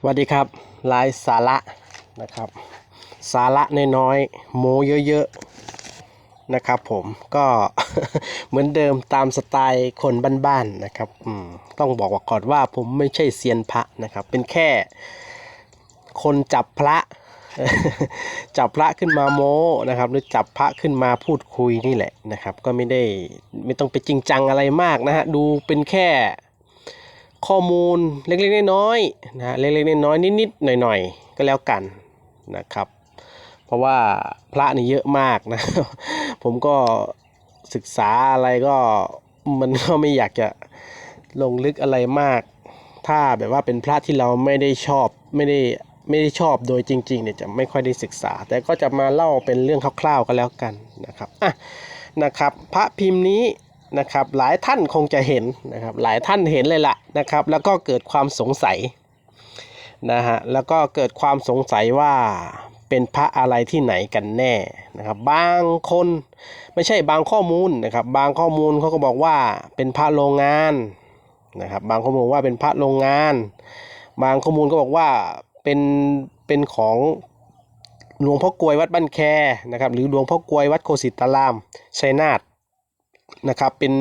สวัสดีครับลายสาระนะครับ สาระน้อยๆโมเยอะๆนะครับ ผมก็เหมือนเดิมตามสไตล์คนบ้านๆนะครับต้องบอกว่าก่อนว่าผมไม่ใช่เซียนพระนะครับ เป็นแค่คนจับพระ จับพระขึ้นมาโมนะครับ หรือจับพระขึ้นมาพูดคุยนี่แหละนะครับ ก็ไม่ได้ไม่ต้องไปจริงจังอะไรมากนะฮะดูเป็นแค่ ข้อมูลเล็กๆน้อยๆนะเล็กๆน้อยๆนิดๆหน่อยๆ ก็แล้วกันนะครับ เพราะว่าพระนี่เยอะมากนะ ผมก็ศึกษาอะไรก็มันก็ไม่อยากจะลงลึกอะไรมาก ถ้าแบบว่าเป็นพระที่เราไม่ได้ชอบไม่ได้ไม่ได้ชอบโดยจริงๆเนี่ยจะไม่ค่อยได้ศึกษา แต่ก็จะมาเล่าเป็นเรื่องคร่าวๆก็แล้วกันนะครับอะนะครับ พระพิมพ์นี้ นะครับหลายท่านคงจะเห็นนะครับหลายท่านเห็นเลยล่ะนะครับ แล้วก็เกิดความสงสัยนะฮะแล้วก็เกิดความสงสัยว่าเป็นพระอะไรที่ไหนกันแน่นะครับบางคนไม่ใช่บางข้อมูลนะครับบางข้อมูลเขาก็บอกว่าเป็นพระโรงงานนะครับบางข้อมูลว่าเป็นพระโรงงาน บางข้อมูลก็บอกว่าเป็นเป็นของหลวงพ่อกลวยวัดบ้านแคนะครับหรือหลวงพ่อกลวยวัดโคสิตารามชัยนาท นะครับเป็น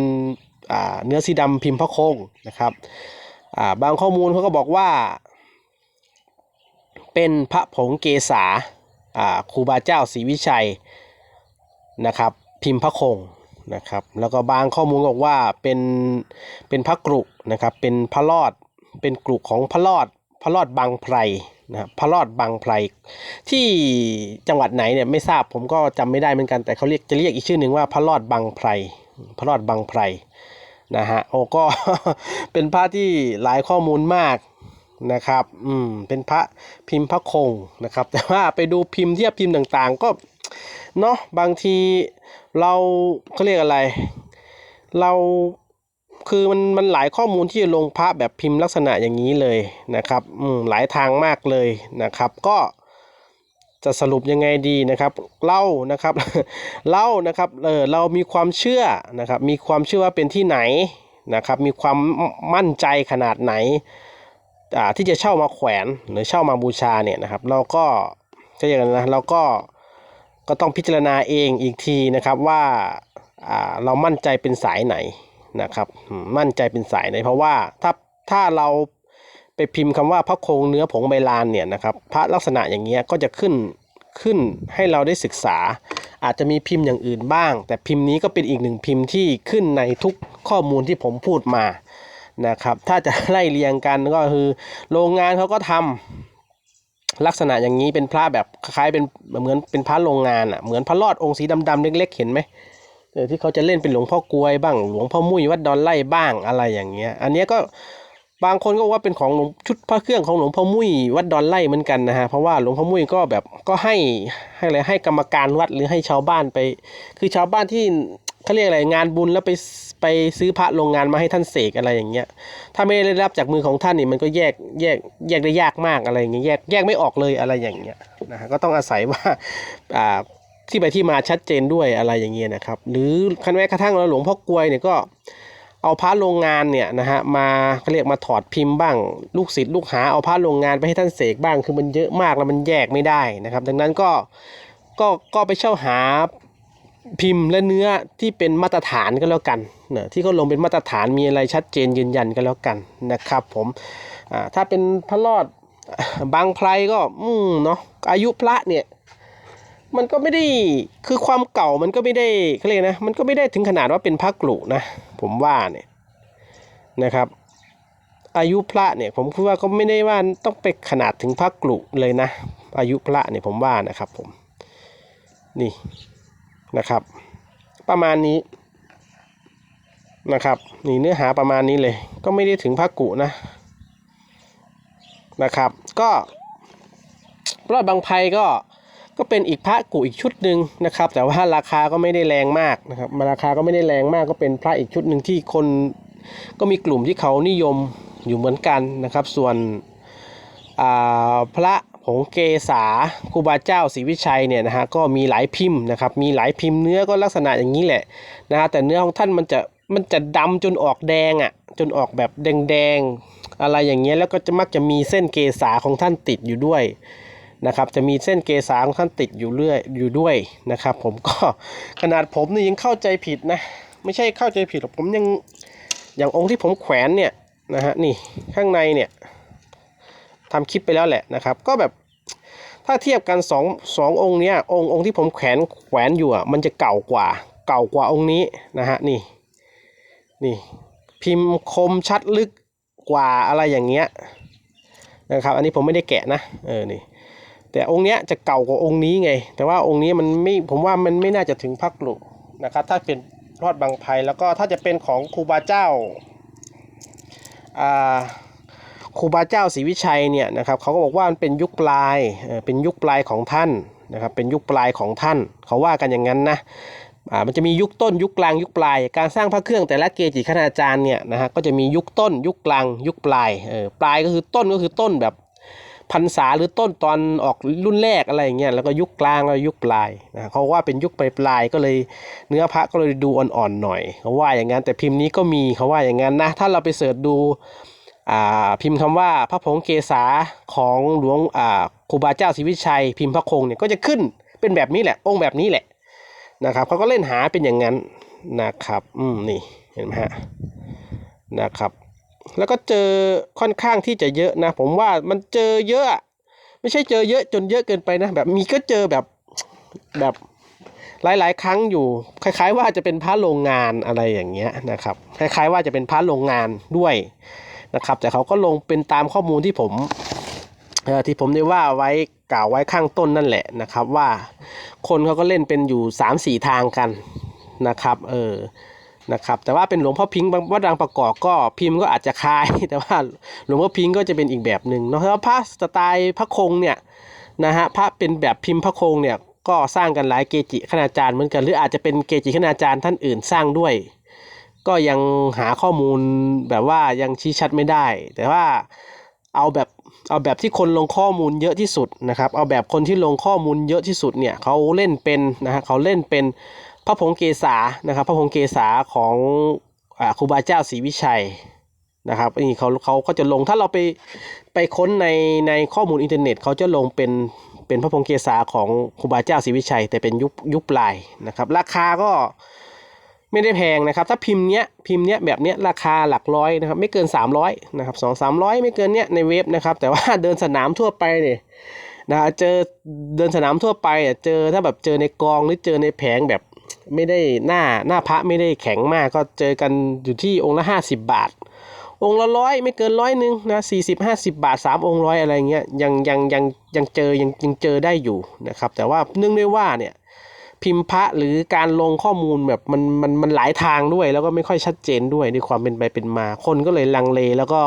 เนื้อสีดำพิมพ์พระโคงนะครับาบางข้อมูลเขาก็บอกว่า เป็นพระผงเกษาครูบาเจ้าศรีวิชัยนะครับพิมพ์พระคงนะครับแล้วก็บางข้อมูลบอกว่าเป็นเป็นพระกรุนะครับเป็นพระรอดเป็นกรุของพระรอดพระรอดบางไพรนะครับพระรอดบางไพรที่จังหวัดไหนเนี่ยไม่ทราบผมก็จำไม่ได้เหมือนกันแต่เขาเรียกจะเรียกอีกชื่อหนึ่งว่าพระรอดบางไพร พระรอดบางไพรนะฮะโอ้ก็เป็นพระที่หลายข้อมูลมากนะครับ อืม เป็นพระพิมพ์พระคงนะครับ แต่ว่าไปดูพิมพ์เทียบพิมพ์ต่างๆ ก็เนาะบางทีเราเขาเรียกอะไร เราคือมันมันหลายข้อมูลที่จะลงพระแบบพิมพ์ลักษณะอย่างนี้เลยนะครับ อืมหลายทางมากเลยนะครับ ก็ จะสรุปยังไงดีนะครับเล่านะครับเล่านะครับเออเรามีความเชื่อนะครับ มีความเชื่อว่าเป็นที่ไหนนะครับ มีความมั่นใจขนาดไหนอ่ที่จะเช่ามาแขวนหรือเช่ามาบูชาเนี่ยนะครับ เราก็ก็อย่างนั้นนะเราก็ก็ต้องพิจารณาเองอีกทีนะครับว่าอ่าเรามั่นใจเป็นสายไหนนะครับ มั่นใจเป็นสายไหนเพราะว่าถ้าถ้าเรา ไปพิมพ์คำว่าพระโคงเนื้อผงใบลานเนี่ยนะครับพระลักษณะอย่างเงี้ยก็จะขึ้นขึ้นให้เราได้ศึกษา อาจจะมีพิมพ์อย่างอื่นบ้าง แต่พิมพ์นี้ก็เป็นอีกหนึ่งพิมพ์ที่ขึ้นในทุกข้อมูลที่ผมพูดมานะครับถ้าจะไล่เรียงกันก็คือโรงงานเขาก็ทำลักษณะอย่างนี้เป็นพระแบบคล้ายเป็นเหมือนเป็นพระโรงงานอะเหมือนพระรอดองค์สีดำๆเล็กๆเห็นไหมเออที่เขาจะเล่นเป็นหลวงพ่อกลวยบ้างหลวงพ่อมุ้ยวัดดอนไล่บ้างอะไรอย่างเงี้ยอันนี้ก็ บางคนก็ว่าเป็นของหลวงชุดพระเครื่องของหลวงพ่อมุ้ยวัดดอนไล่เหมือนกันนะฮะเพราะว่าหลวงพ่อมุ้ยก็แบบก็ให้ให้อะไรให้กรรมการวัดหรือให้ชาวบ้านไป คือชาวบ้านที่เขาเรียกอะไรงานบุญแล้วไปไปซื้อพระโรงงานมาให้ท่านเสกอะไรอย่างเงี้ย ถ้าไม่ได้รับจากมือของท่านนี่มันก็แยกแยกแยกได้ยากมากอะไรอย่างเงี้ยแยกแยกไม่ออกเลยอะไรอย่างเงี้ยนะฮะก็ต้องอาศัยว่าอ่าที่ไปที่มาชัดเจนด้วยอะไรอย่างเงี้ยนะครับ หรือคันแม้กระทั่งหลวงพ่อกลวยเนี่ยก็ เอาพระโรงงานเนี่ยนะฮะมาเขาเรียกมาถอดพิมพ์บ้าง ลูกศิษย์ลูกหาเอาพระโรงงานไปให้ท่านเสกบ้างคือมันเยอะมากแล้วมันแยกไม่ได้นะครับ ดังนั้นก็ก็ก็ไปเช่าหาพิมพ์และเนื้อที่เป็นมาตรฐานก็แล้วกันเนะที่เขาลงเป็นมาตรฐานมีอะไรชัดเจนยืนยันก็แล้วกันนะครับ ผมถ้าเป็นพระรอดบางไพรก็อืมเนาะอายุพระเนี่ย มันก็ไม่ได้คือความเก่ามันก็ไม่ได้เขาเรียกนะมันก็ไม่ได้ถึงขนาดว่าเป็นพระกรุนะ ผมว่าเนี่ยนะครับ อายุพระเนี่ยผมคิดว่าก็ไม่ได้ว่าต้องไปขนาดถึงพระกรุเลยนะ อายุพระเนี่ยผมว่านะครับผมนี่นะครับ ประมาณนี้นะครับนี่เนื้อหาประมาณนี้เลย ก็ไม่ได้ถึงพระกุนะนะครับ ก็รอดบางไพก็ ก็เป็นอีกพระกุอีกชุดหนึ่งนะครับ แต่ว่าราคาก็ไม่ได้แรงมากนะครับมาราคาก็ไม่ได้แรงมากก็เป็นพระอีกชุดหนึ่งที่คนก็มีกลุ่มที่เขานิยมอยู่เหมือนกันนะครับ ส่วนอ่าพระผงเกษาครูบาเจ้าศรีวิชัยเนี่ยนะฮะก็มีหลายพิมพ์นะครับ มีหลายพิมพ์เนื้อก็ลักษณะอย่างนี้แหละนะฮะแต่เนื้อของท่านมันจะมันจะดำจนออกแดงอะจนออกแบบแดงๆอะไรอย่างเงี้ยแล้วก็จะมักจะมีเส้นเกษาของท่านติดอยู่ด้วย นะครับจะมีเส้นเกษาของท่านติดอยู่เรื่อยอยู่ด้วยนะครับ ผมก็ขนาดผมนี่ยังเข้าใจผิดนะไม่ใช่เข้าใจผิดหรอกผมยังอย่างองค์ที่ผมแขวนเนี่ยนะฮะนี่ข้างในเนี่ยทำคลิปไปแล้วแหละนะครับ ก็แบบถ้าเทียบกันสองสององค์เนี้ยองค์องค์ที่ผมแขวนแขวนอยู่อะมันจะเก่ากว่าเก่ากว่าองค์นี้นะฮะนี่นี่พิมพ์คมชัดลึกกว่าอะไรอย่างเงี้ยนะครับ อันนี้ผมไม่ได้แกะนะเออนี่ แต่องค์เนี้ยจะเก่ากว่าองค์นี้ไง แต่ว่าองค์นี้มันไม่ผมว่ามันไม่น่าจะถึงพักหลุนะครับ ถ้าเป็นรอดบางไพแล้วก็ถ้าจะเป็นของครูบาเจ้าครูบาเจ้าศรีวิชัยเนี่ยนะครับเขาก็บอกว่ามันเป็นยุคปลายเป็นยุคปลายของท่านนะครับเป็นยุคปลายของท่านเขาว่ากันอย่างนั้นนะมันจะมียุคต้นยุคกลางยุคปลาย การสร้างพระเครื่องแต่ละเกจิคณาจารย์เนี่ยนะฮะก็จะมียุคต้นยุคกลางยุคปลายปลายก็คือต้นก็คือต้นแบบ พรรษาหรือต้นตอนออกรุ่นแรกอะไรอย่างเงี้ยแล้วก็ยุคกลางแล้วยุคปลายนะเขาว่าเป็นยุคปลายปลายก็เลยเนื้อพระก็เลยดูอ่อนๆหน่อยเขาว่าอย่างนั้นแต่พิมพ์นี้ก็มีเขาว่าอย่างนั้นนะถ้าเราไปเสิร์ชดูอ่าพิมพ์คำว่าพระผงเกษาของหลวงอ่าครูบาเจ้าศรีวิชัย พิมพ์พระคงเนี่ยก็จะขึ้นเป็นแบบนี้แหละองค์แบบนี้แหละนะครับเขาก็เล่นหาเป็นอย่างนั้นนะครับ อืมนี่เห็นไหมฮะนะครับ แล้วก็เจอค่อนข้างที่จะเยอะนะ ผมว่ามันเจอเยอะ ไม่ใช่เจอเยอะจนเยอะเกินไปนะ แบบมีก็เจอแบบแบบหลาย ๆ ครั้งอยู่ คล้าย ๆ ว่าจะเป็นพระโรงงานอะไรอย่างเงี้ยนะครับ คล้าย ๆ ว่าจะเป็นพระโรงงานด้วยนะครับ แต่เขาก็ลงเป็นตามข้อมูลที่ผมที่ผมได้ว่าไว้กล่าวไว้ข้างต้นนั่นแหละนะครับ ว่าคนเขาก็เล่นเป็นอยู่3ามสี่ทางกันนะครับ เออ นะครับแต่ว่าเป็นหลวงพ่อพิงค์วัดดังประกอบก็พิมพ์ก็อาจจะคล้าย แต่ว่าหลวงพ่อพิงค์ก็จะเป็นอีกแบบหนึ่งเนาะแล้วพระสไตล์พระคงเนี่ยนะฮะพระเป็นแบบพิมพ์พระคงเนี่ยก็สร้างกันหลายเกจิคณาจารย์เหมือนกัน หรืออาจจะเป็นเกจิคณาจารย์ท่านอื่นสร้างด้วย ก็ยังหาข้อมูลแบบว่ายังชี้ชัดไม่ได้ แต่ว่าเอาแบบเอาแบบที่คนลงข้อมูลเยอะที่สุดนะครับ เอาแบบคนที่ลงข้อมูลเยอะที่สุดเนี่ยเขาเล่นเป็นนะฮะเขาเล่นเป็น พระผงเกษานะครับพระผงเกษาของอาครูบาเจ้าศรีวิชัยนะครับนี่เขาเขาก็จะลงถ้าเราไปไปค้นในในข้อมูลอินเทอร์เน็ตเขาจะลงเป็นเป็นพระผงเกษาของครูบาเจ้าศรีวิชัย แต่เป็นยุคยุคปลายนะครับราคาก็ไม่ได้แพงนะครับ ถ้าพิมพ์เนี้ยพิมพ์เนี้ยแบบเนี้ยราคาหลักร้อยนะครับไม่เกิน 300นะครับสองสามร้อยไม่เกินเนี้ยในเว็บนะครับแต่ว่าเดินสนามทั่วไปเนี่ยนะเจอเดินสนามทั่วไปอะเจอถ้าแบบเจอในกองหรือเจอในแผงแบบ ไม่ได้หน้าหน้าพระไม่ได้แข็งมากก็เจอกันอยู่ที่องค์ละ 50 บาท องค์ละร้อยไม่เกินร้อยหนึ่งนะสี่สิบห้าสิบาทสามองค์ร้อยอะไรเงี้ยยังยังยังยังเจอยังยังเจอได้อยู่นะครับ แต่ว่าเนื่องด้วยว่าเนี่ยพิมพ์พระหรือการลงข้อมูลแบบมันมันมันหลายทางด้วย แล้วก็ไม่ค่อยชัดเจนด้วยในความเป็นไปเป็นมา คนก็เลยลังเลแล้วก็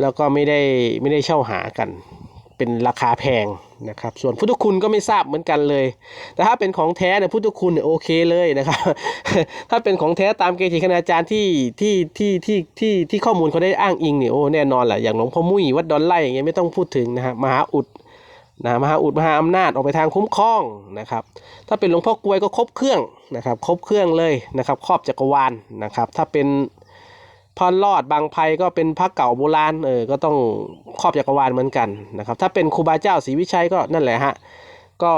แล้วก็ไม่ได้ไม่ได้เช่าหากัน เป็นราคาแพงนะครับส่วนพุทธคุณก็ไม่ทราบเหมือนกันเลย แต่ถ้าเป็นของแท้เนี่ยพุทธคุณเนี่ยโอเคเลยนะครับ ถ้าเป็นของแท้ตามเกจิคณาจารย์ที่ที่ที่ที่ที่ที่ข้อมูลเขาได้อ้างอิงเนี่ยโอ้แน่นอนแหละอย่างหลวงพ่อมุ้ยวัดดอนไล่อย่างเงี้ยไม่ต้องพูดถึงนะฮะมหาอุดนะมหาอุดมหาอำนาจออกไปทางคุ้มครองนะครับ ถ้าเป็นหลวงพ่อกลวยก็ครบเครื่องนะครับครบเครื่องเลยนะครับ ครอบจักรวาลนะครับ ถ้าเป็น พรลอดบางไพก็เป็นพระเก่าโบราณเออก็ต้องครอบจักรวาลเหมือนกันนะครับ ถ้าเป็นครูบาเจ้าศรีวิชัยก็นั่นแหละฮะก็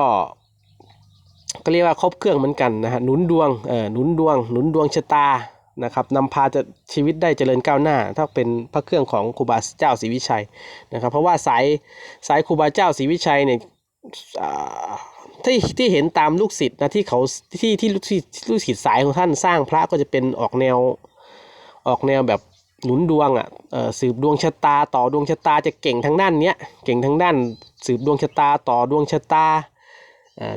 ก็เรียกว่าครบเครื่องเหมือนกันนะฮะหนุนดวงเออหนุนดวง หนุนดวงชะตานะครับนำพาจะชีวิตได้เจริญก้าวหน้า ถ้าเป็นพระเครื่องของครูบาเจ้าศรีวิชัยนะครับ เพราะว่าสายสายครูบาเจ้าศรีวิชัยเนี่ยที่ที่เห็นตามลูกศิษย์นะที่เขาที่ที่ลูกศิษย์ลูกศิษย์สายของท่านสร้างพระก็จะเป็นออกแนว ออกแนวแบบหนุนดวงอะเอ่อสืบดวงชะตาต่อดวงชะตาจะเก่งทางด้านเนี้ยเก่งทางด้านสืบดวงชะตาต่อดวงชะตา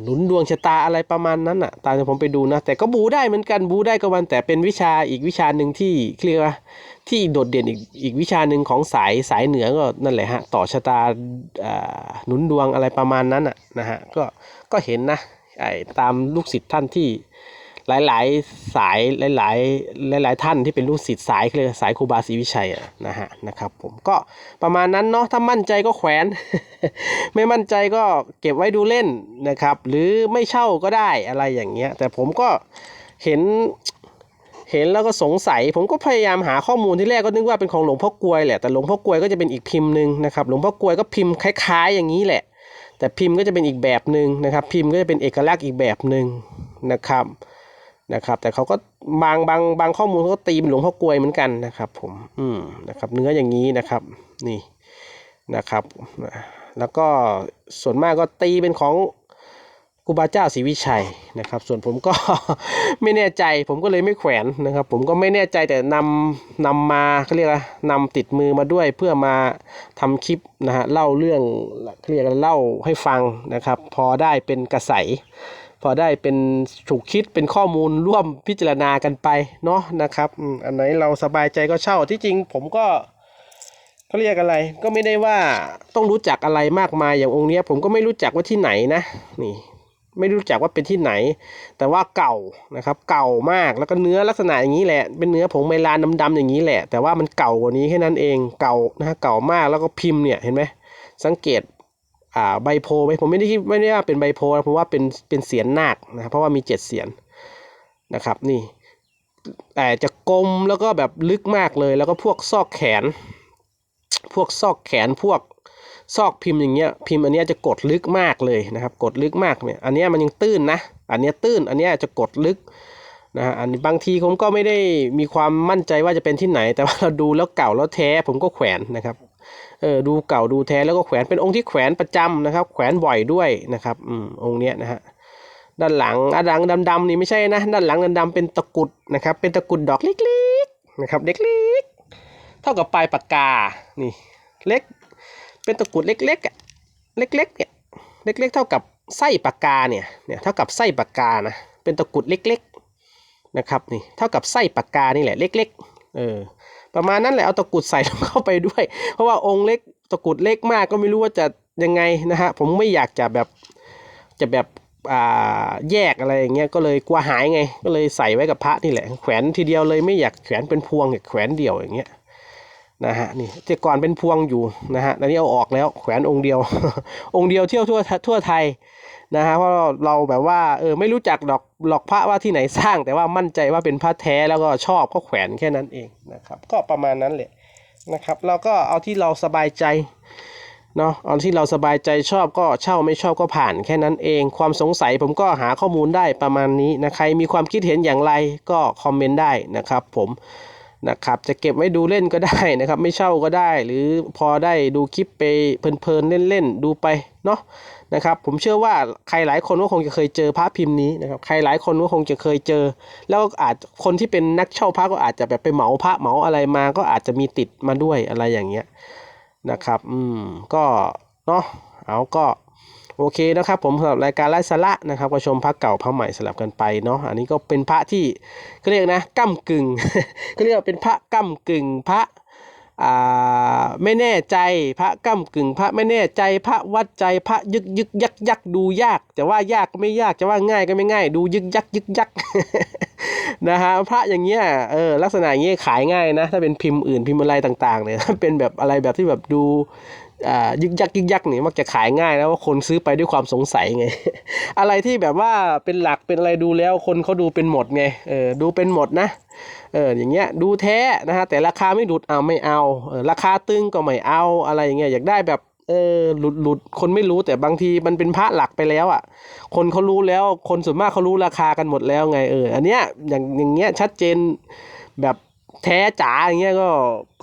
หนุนดวงชะตาอะไรประมาณนั้นอะตามที่ผมไปดูนะแต่ก็บูได้เหมือนกันบูได้ก็วันแต่เป็นวิชาอีกวิชาหนึ่งที่เรียกว่าที่โดดเด่นอีกอีกวิชาหนึ่งของสายสายเหนือก็นั่นแหละฮะต่อชะตาอ่าหนุนดวงอะไรประมาณนั้นอะนะฮะก็ก็เห็นนะไอ้ตามลูกศิษย์ท่านที่ หลายๆ สายหลายๆหลาย ๆ ท่านที่เป็นลูกศิษย์สายเลยสายครูบาศรีวิชัยอะนะฮะนะครับผมก็ประมาณนั้นเนาะถ้ามั่นใจก็แขวน ไม่มั่นใจก็เก็บไว้ดูเล่นนะครับ หรือไม่เช่าก็ได้อะไรอย่างเงี้ย แต่ผมก็เห็นเห็นแล้วก็สงสัย ผมก็พยายามหาข้อมูลที่แรกก็นึกว่าเป็นของหลวงพ่อกลวยแหละแต่หลวงพ่อกลวยก็จะเป็นอีกพิมพ์หนึ่งนะครับหลวงพ่อกลวยก็พิมพ์คล้ายๆ อย่างนี้แหละ แต่พิมพ์ก็จะเป็นอีกแบบหนึ่งนะครับ พิมพ์ก็จะเป็นเอกลักษณ์อีกแบบหนึ่งนะครับ นะครับแต่เขาก็บางบางบางข้อมูลเขาก็ตีเป็นหลวงพ่อกลวยเหมือนกันนะครับ ผมอืมนะครับ เนื้ออย่างนี้นะครับนี่นะครับ แล้วก็ส่วนมากก็ตีเป็นของครูบาเจ้าศรีวิชัยนะครับ ส่วนผมก็ ไม่แน่ใจผมก็เลยไม่แขวนนะครับ ผมก็ไม่แน่ใจแต่นำนำมาเขาเรียกว่านำติดมือมาด้วยเพื่อมาทำคลิปนะฮะเล่าเรื่องเขาเรียกเล่าให้ฟังนะครับ พอได้เป็นกระใส พอได้เป็นถูกคิดเป็นข้อมูลร่วมพิจารณากันไปเนาะนะครับอันไหนเราสบายใจก็เช่าที่จริงผมก็เขาเรียกอะไรก็ไม่ได้ว่าต้องรู้จักอะไรมากมายอย่างองค์เนี้ย ผมก็ไม่รู้จักว่าที่ไหนนะนี่ไม่รู้จักว่าเป็นที่ไหน แต่ว่าเก่านะครับ เก่ามากแล้วก็เนื้อลักษณะอย่างนี้แหละ เป็นเนื้อผงไมลานดำๆอย่างนี้แหละ แต่ว่ามันเก่ากว่านี้แค่นั้นเองเก่านะฮะเก่ามากแล้วก็พิมพ์เนี่ยเห็นไหมสังเกต อ่าใบโพไหมผมไม่ได้คิดไม่ได้ว่าเป็นใบโพนะผมว่าเป็นเป็นเสียนนาคนะเพราะว่ามีเจ็ดเสียนนะครับนี่แต่จะกลมแล้วก็แบบลึกมากเลย แล้วก็พวกซอกแขน พวกซอกแขนพวกซอกพิมพ์อย่างเงี้ยพิมพ์อันเนี้ยจะกดลึกมากเลยนะครับ กดลึกมากเนี่ยอันเนี้ยมันยังตื้นนะ อันเนี้ยตื้นอันเนี้ยจะกดลึกนะฮะอันนี้บางทีผมก็ไม่ได้มีความมั่นใจว่าจะเป็นที่ไหน แต่ว่าเราดูแล้วเก่าแล้วแท้ผมก็แขวนนะครับ เออดูเก่าดูแท้แล้วก็แขวนเป็นองค์ที่แขวนประจำนะครับ แขวนบ่อยด้วยนะครับอืมองค์เนี้ยนะฮะด้านหลังอะหลังดำๆนี่ไม่ใช่นะ ด้านหลังดำๆเป็นตะกุดนะครับ เป็นตะกุดดอกเล็กๆนะครับเล็กๆเท่ากับปลายปากกานี่เล็ก เป็นตะกุดเล็กๆอะเล็กๆเนี่ยเล็กๆ เท่ากับไส้ปากกาเนี่ยเนี่ยเท่ากับไส้ปากกานะเป็นตะกุดเล็กๆนะครับนี่เท่ากับไส้ปากกานี่แหละเล็กๆเออ ประมาณนั้นแหละเอาตะกุดใส่เข้าไปด้วย เพราะว่าองค์เล็กตะกุดเล็กมากก็ไม่รู้ว่าจะยังไงนะฮะผมไม่อยากจะแบบจะแบบอ่าแยกอะไรอย่างเงี้ยก็เลยกลัวหายไง ก็เลยใส่ไว้กับพระนี่แหละ แขวนทีเดียวเลยไม่อยากแขวนเป็นพวงอยากแขวนเดี่ยวอย่างเงี้ยนะฮะนี่แต่ก่อนเป็นพวงอยู่นะฮะตอนนี้เอาออกแล้วแขวนองค์เดียว องค์เดียวเที่ยวทั่วทั่วไทย นะฮะเพราะเราแบบว่าเออไม่รู้จักดอกหลอกพระว่าที่ไหนสร้าง แต่ว่ามั่นใจว่าเป็นพระแท้แล้วก็ชอบก็แขวนแค่นั้นเองนะครับ ก็ประมาณนั้นแหละนะครับเราก็เอาที่เราสบายใจเนาะเอาที่เราสบายใจชอบก็เช่าไม่ชอบก็ผ่านแค่นั้นเอง ความสงสัยผมก็หาข้อมูลได้ประมาณนี้นะใครมีความคิดเห็นอย่างไรก็คอมเมนต์ได้นะครับผม นะครับจะเก็บไว้ดูเล่นก็ได้นะครับ ไม่เช่าก็ได้ หรือพอได้ดูคลิปไปเพลินๆเล่นๆดูไปเนาะนะครับ ผมเชื่อว่าใครหลายคนก็คงจะเคยเจอพระพิมพ์นี้นะครับใครหลายคนก็คงจะเคยเจอ แล้วอาจคนที่เป็นนักเช่าพระก็อาจจะแบบไปเหมาพระเหมาอะไรมา ก็อาจจะมีติดมาด้วยอะไรอย่างเงี้ยนะครับ อืมก็เนาะเอาก็ โอเคนะครับผมสำหรับรายการไร้สาระนะครับก็ชมพระเก่าพระใหม่สลับกันไปเนาะอันนี้ก็เป็นพระที่เขาเรียกนะก้ากึ่งเขาเรียกว่าเป็นพระก้ากึ่งพระอ่าไม่แน่ใจพระก้ากึ่ง พระไม่แน่ใจพระวัดใจพระยึกยึกยักยักดูยากแต่ว่ายากก็ไม่ยากจะว่าง่ายก็ไม่ง่าย ดูยึกยักยึกยักนะฮะพระอย่างเงี้ยเออลักษณะอย่างเงี้ยขายง่ายนะ ถ้าเป็นพิมพ์อื่นพิมพ์อะไรต่างๆเนี่ยถ้าเป็นแบบอะไรแบบที่แบบดูยึกยักยึกยักนี่มักจะขายง่ายนะว่าคนซื้อไปด้วยความสงสัยไง อะไรที่แบบว่าเป็นหลักเป็นอะไรดูแล้วคนเขาดูเป็นหมดไงเออดูเป็นหมดนะเอออย่างเงี้ยดูแท้นะฮะแต่ราคาไม่หลุดเอาไม่เอาเออราคาตึงก็ไม่เอาอะไรอย่างเงี้ยอยากได้แบบเออหลุดหลุดคนไม่รู้แต่บางทีมันเป็นพระหลักไปแล้วอะ คนเขารู้แล้วคนส่วนมากเขารู้ราคากันหมดแล้วไงเอออันเนี้ยอย่างอย่างเงี้ยชัดเจนแบบ แท้จ๋าอย่างเงี้ยก็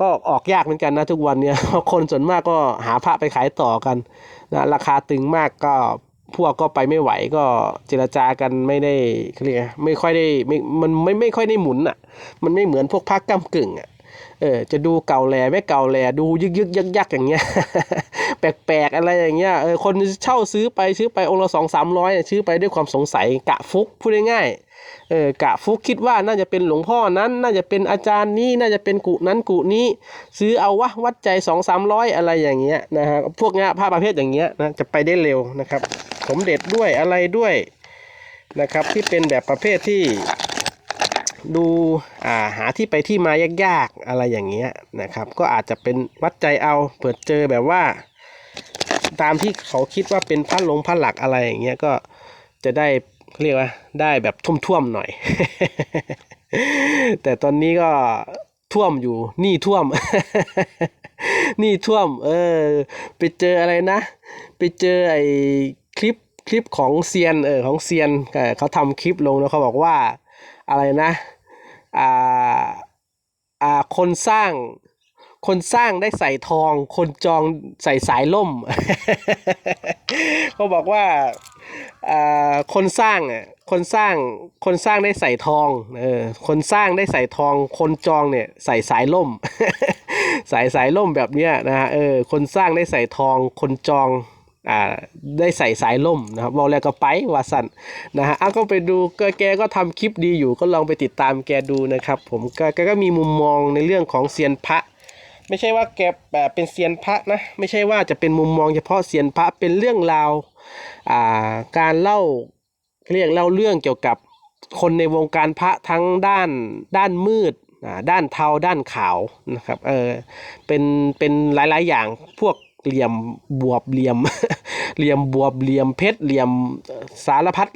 ก็ออกยากเหมือนกันนะทุกวันเนี้ยคนส่วนมากก็หาพระไปขายต่อกันนะราคาตึงมากก็พวกก็ไปไม่ไหวก็เจรจากันไม่ได้เขาเรียกไม่ค่อยได้ไม่มันไม่ไม่ค่อยได้หมุนอะ มันไม่เหมือนพวกพักก้ากึ่งอะเออจะดูเก่าแลไม่เก่าแลดูยึกยึกยักยักอย่างเงี้ยแปลกๆอะไรอย่างเงี้ยเออคนเช่าซื้อไปซื้อไปองค์ละสองสามร้อยซื้อไปด้วยความสงสัยกะฟุกพูดง่ายๆ เออกะฟุกคิดว่าน่าจะเป็นหลวงพ่อนั้น น่าจะเป็นอาจารย์นี้น่าจะเป็นกุนั้นกุนี้ ซื้อเอาวะวัดใจสองสามร้อยอะไรอย่างเงี้ยนะฮะพวกเนี้ยผ้าประเภทอย่างเงี้ยนะจะไปได้เร็วนะครับ สมเด็จด้วยอะไรด้วยนะครับ ที่เป็นแบบประเภทที่ดูอ่าหาที่ไปที่มายากๆอะไรอย่างเงี้ยนะครับ ก็อาจจะเป็นวัดใจเอาเปิดเจอแบบว่า ตามที่เขาคิดว่าเป็นพระหลงพระหลักอะไรอย่างเงี้ยก็จะได้ เรียกว่าได้แบบท่วมๆหน่อย แต่ตอนนี้ก็ท่วมอยู่นี่ท่วม นี่ท่วม เออ ไปเจออะไรนะ ไปเจอไอ้คลิปคลิปของเซียนเออของเซียนเขาทำคลิปลงแล้วเขาบอกว่าอะไรนะ อ่าอ่าคนสร้าง คนสร้างได้ใส่ทอง คนจองใส่สายล่ม เขาบอกว่าอ่าคนสร้างอะคนสร้างคนสร้างได้ใส่ทองเออคนสร้างได้ใส่ทอง คนจองเนี่ยใส่สายล่ม สายสายล่มแบบเนี้ยนะฮะเออคนสร้างได้ใส่ทอง คนจองอ่าได้ใส่สายล่มนะครับบอกแล้วก็ไปวาสันนะฮะอะก็ไปดูก็แกก็ทำคลิปดีอยู่ก็ลองไปติดตามแกดูนะครับ ผมแกก็มีมุมมองในเรื่องของเซียนพระ ไม่ใช่ว่าแกแบบเป็นเซียนพระนะ ไม่ใช่ว่าจะเป็นมุมมองเฉพาะเซียนพระเป็นเรื่องราวอ่าการเล่าเรียกเล่าเรื่องเกี่ยวกับคนในวงการพระทั้งด้านด้านมืดอ่าด้านเทาด้านขาวนะครับเออเป็นเป็นหลาย ๆ อย่างพวกเหลี่ยมบวบเหลี่ยมเหลี่ยมบวบเหลี่ยมเพชรเหลี่ยมสารพัด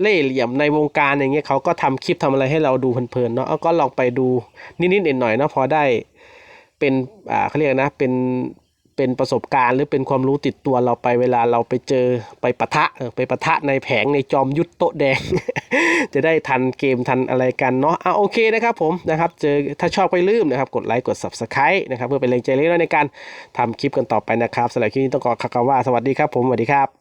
เล่เหลี่ยมในวงการอย่างเงี้ยเขาก็ทำคลิปทำอะไรให้เราดูเพลินๆเนาะเอาก็ลองไปดูนิดๆหน่อยๆเนาะพอได้ เป็นอ่าเขาเรียกนะเป็นเป็นประสบการณ์หรือเป็นความรู้ติดตัวเราไปเวลาเราไปเจอไปปะทะเออไปปะทะในแผงในจอมยุทธโต๊ะแดง จะได้ทันเกมทันอะไรกันเนาะอะโอเคนะครับผมนะครับเจอถ้าชอบไปลืมนะครับกดไลค์กด subscribe นะครับเพื่อเป็นแรงใจเล็กน้อยในการทำคลิปกันต่อไปนะครับสำหรับคลิปนี้ต้องขอคากาว่าสวัสดีครับผมสวัสดีครับ